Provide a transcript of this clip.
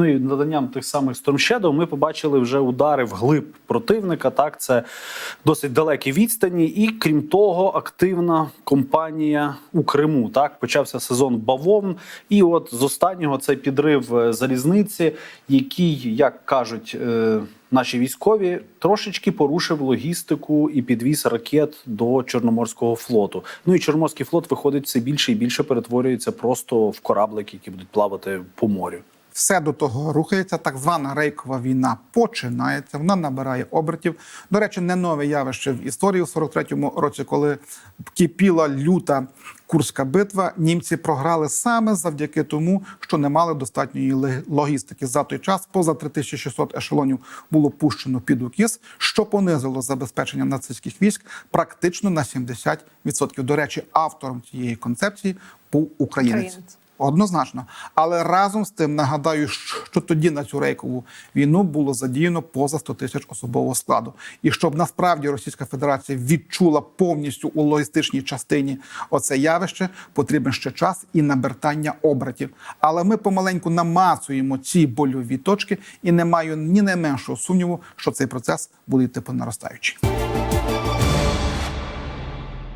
Ну і наданням тих самих Storm ми побачили вже удари вглиб противника. Так, це досить далекі відстані, і крім того, активна компанія у Криму. Так почався сезон бавовн. І от з останнього цей підрив е, залізниці, який, як кажуть е, наші військові, трошечки порушив логістику і підвіз ракет до Чорноморського флоту. Ну і Чорноморський флот виходить все більше і більше перетворюється просто в кораблики, які будуть плавати по морю. Все до того рухається. Так звана рейкова війна починається. Вона набирає обертів. До речі, не нове явище в історії у 43-му році, коли кипіла люта Курська битва. Німці програли саме завдяки тому, що не мали достатньої логістики. За той час поза 3600 ешелонів було пущено під укіс, що понизило забезпечення нацистських військ практично на 70%. До речі, автором цієї концепції був. Українець. Однозначно, але разом з тим нагадаю, що тоді на цю рейкову війну було задіяно поза 100 тисяч особового складу. І щоб насправді Російська Федерація відчула повністю у логістичній частині оце явище, потрібен ще час і набертання обратів. Але ми помаленьку намацуємо ці больові точки, і не маю ні найменшого сумніву, що цей процес буде йти по наростаючій.